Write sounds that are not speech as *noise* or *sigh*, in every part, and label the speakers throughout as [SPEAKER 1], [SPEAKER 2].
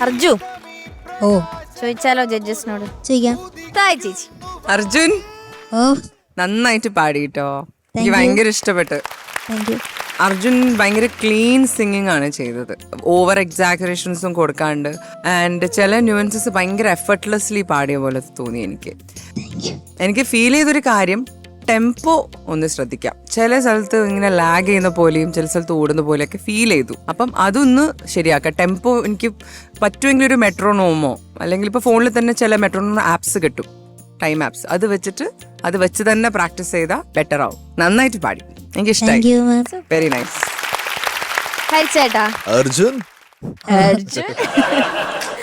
[SPEAKER 1] അർജു.
[SPEAKER 2] ഓ.
[SPEAKER 1] ചോദിച്ചാലോ ജഡ്ജസിനോട്?
[SPEAKER 2] ചോദിക്കാം.
[SPEAKER 1] തായ് ചേച്ചി.
[SPEAKER 3] അർജുൻ.
[SPEAKER 2] ഓ.
[SPEAKER 3] നന്നായിട്ട് പാടിട്ടോ.
[SPEAKER 2] Thank
[SPEAKER 3] എനിക്ക്. ഭയങ്കര ഇഷ്ടപ്പെട്ടു.
[SPEAKER 2] താങ്ക് യു
[SPEAKER 3] അർജുൻ ഭയങ്കര ക്ലീൻ സിംഗിങ് ആണ് ചെയ്തത്. ഓവർ എക്സാഗറേഷൻസും കൊടുക്കാണ്ട്. ആൻഡ് ചില ന്യൂവൻസസ് ഭയങ്കര എഫർട്ട്ലെസ്ലി പാടിയ പോലെ തോന്നി എനിക്ക്. എനിക്ക് ഫീൽ ചെയ്തൊരു കാര്യം ടെമ്പോ ഒന്ന് ശ്രദ്ധിക്കാം. ചില സ്ഥലത്ത് ഇങ്ങനെ ലാഗ് ചെയ്യുന്ന പോലെയും ചില സ്ഥലത്ത് ഓടുന്ന പോലെയൊക്കെ ഫീൽ ചെയ്തു. അപ്പം അതൊന്ന് ശരിയാക്കാം. ടെമ്പോ എനിക്ക് പറ്റുമെങ്കിൽ ഒരു മെട്രോണോമോ അല്ലെങ്കിൽ ഇപ്പോൾ ഫോണിൽ തന്നെ ചില മെട്രോണോം ആപ്സ് കിട്ടും. ടൈം ആപ്സ് അത് വെച്ചിട്ട് അത് വെച്ച് തന്നെ പ്രാക്ടീസ് ചെയ്താൽ ബെറ്റർ ആവും. നന്നായിട്ട് പാടി. എനിക്ക് ഇഷ്ടമായി വെരി നൈസ്
[SPEAKER 4] അർജുൻ.
[SPEAKER 1] അർജുൻ.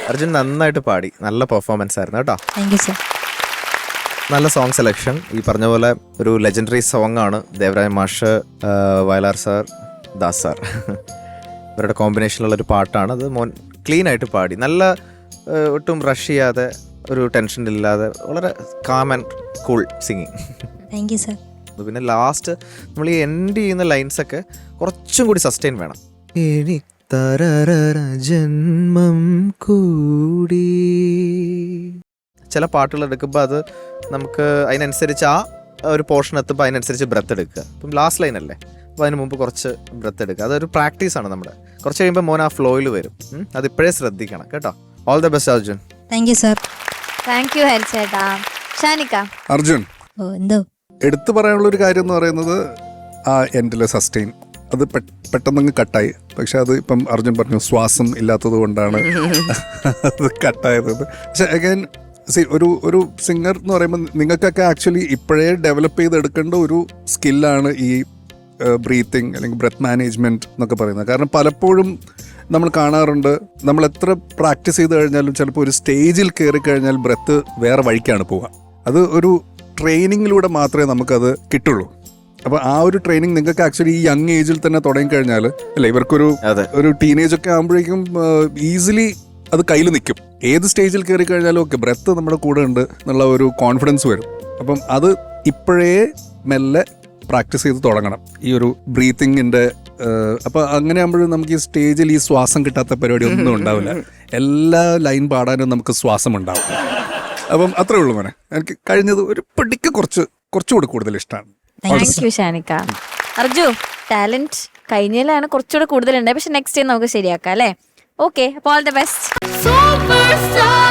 [SPEAKER 4] അർജുൻ നന്നായിട്ട് പാടി. നല്ല പെർഫോമൻസ് ആയിരുന്നു കേട്ടോ. നല്ല സോങ് സെലക്ഷൻ ഈ പറഞ്ഞ പോലെ ഒരു ലെജൻഡറി സോങ് ആണ്. ദേവരായ മാഷ് വയലാർ സാർ ദാസ് സാർ ഇവരുടെ കോമ്പിനേഷനിലുള്ള ഒരു പാട്ടാണ്. അത് മോൻ ക്ലീൻ ആയിട്ട് പാടി. നല്ല ഒട്ടും റഷ് ചെയ്യാതെ ഒരു ടെൻഷൻ ഇല്ലാതെ വളരെ calm and cool singing
[SPEAKER 2] thank you sir
[SPEAKER 4] പിന്നെ ലാസ്റ്റ് നമ്മൾ ഈ എൻഡ് ചെയ്യുന്ന ലൈൻസൊക്കെ കുറച്ചും കൂടി സസ്റ്റെയിൻ വേണം. എനിക്ക് ജന്മം കൂടി. ചില പാട്ടുകൾ എടുക്കുമ്പോൾ അത് നമുക്ക് അതിനനുസരിച്ച് ആ ഒരു പോർഷൻ എത്തുമ്പോൾ അതിനനുസരിച്ച് ബ്രത്ത് എടുക്കുക. ഇപ്പം ലാസ്റ്റ് ലൈൻ അല്ലേ? അപ്പോൾ അതിന് മുമ്പ് കുറച്ച് ബ്രത്ത് എടുക്കുക. അതൊരു പ്രാക്ടീസാണ് ആണ് നമ്മുടെ. കുറച്ച് കഴിയുമ്പോൾ മോൻ ആ ഫ്ലോയിൽ വരും. അത് അതിപ്പോഴേ ശ്രദ്ധിക്കണം കേട്ടോ. All the best Arjun.
[SPEAKER 2] Thank you sir
[SPEAKER 1] thank you ഹരിച്ചേട്ടാ ഷാനിക്ക.
[SPEAKER 5] അർജുൻ.
[SPEAKER 2] ഓ എന്തോ?
[SPEAKER 5] എടുത്തു പറയാനുള്ള ഒരു കാര്യം എന്ന് പറയുന്നത് ആ എൻഡിലെ സസ്റ്റെയിൻ അത് പെട്ടെന്ന് പെട്ടെന്നങ്ങ് കട്ടായി പക്ഷെ അത് ഇപ്പം അർജുൻ പറഞ്ഞു ശ്വാസം ഇല്ലാത്തത് കൊണ്ടാണ് *laughs* അത് കട്ടായത് പക്ഷെ അഗൈൻ സി ഒരു ഒരു സിംഗർ എന്ന് പറയുമ്പോൾ നിങ്ങൾക്കൊക്കെ ആക്ച്വലി ഇപ്പോഴേ ഡെവലപ്പ് ചെയ്തെടുക്കേണ്ട ഒരു സ്കില്ലാണ് ഈ ബ്രീത്തിങ് അല്ലെങ്കിൽ ബ്രെത്ത് മാനേജ്മെന്റ് എന്നൊക്കെ പറയുന്നത്. കാരണം പലപ്പോഴും നമ്മൾ കാണാറുണ്ട് നമ്മൾ എത്ര പ്രാക്ടീസ് ചെയ്ത് കഴിഞ്ഞാലും ചിലപ്പോൾ ഒരു സ്റ്റേജിൽ കയറി കഴിഞ്ഞാൽ ബ്രെത്ത് വേറെ വഴിക്കാണ് പോവുക. അത് ഒരു ട്രെയിനിങ്ങിലൂടെ മാത്രമേ നമുക്കത് കിട്ടുള്ളൂ. അപ്പോൾ ആ ഒരു ട്രെയിനിങ് നിങ്ങൾക്ക് ആക്ച്വലി ഈ യങ് ഏജിൽ തന്നെ തുടങ്ങിക്കഴിഞ്ഞാൽ അല്ല ഇവർക്കൊരു ഒരു ടീനേജ് ഒക്കെ ആകുമ്പോഴേക്കും ഈസിലി അത് കയ്യിൽ നിൽക്കും. ഏത് സ്റ്റേജിൽ കയറി കഴിഞ്ഞാലും ഓക്കെ ബ്രെത്ത് നമ്മുടെ കൂടെ ഉണ്ട് എന്നുള്ള ഒരു കോൺഫിഡൻസ് വരും. അപ്പം അത് ഇപ്പോഴേ മെല്ലെ പ്രാക്ടീസ് ചെയ്ത് തുടങ്ങണം. ഈ ഒരു ബ്രീത്തിങ്ങിന്റെ അപ്പോൾ അങ്ങനെ ആകുമ്പോഴും നമുക്ക് ഈ സ്റ്റേജിൽ ഈ ശ്വാസം കിട്ടാത്ത പരിപാടി ഒന്നും ഉണ്ടാവില്ല. എല്ലാ ലൈൻ പാടാനും നമുക്ക് ശ്വാസം ഉണ്ടാവും. അപ്പം അത്രേ ഉള്ളൂ മോനെ. എനിക്ക് കഴിഞ്ഞത് ഒരു പിടിക്ക് കുറച്ച് കുറച്ചുകൂടി കൂടുതൽ ഇഷ്ടമാണ്
[SPEAKER 1] താങ്ക് യു ഷാനിക്ക. അർജു ടാലന്റ് കഴിഞ്ഞതിലാണ് കുറച്ചുകൂടെ കൂടുതലുണ്ട് പക്ഷെ നെക്സ്റ്റ് ടൈം നമുക്ക് ശരിയാക്കാം അല്ലേ? ഓക്കെ അപ്പോൾ all the best super star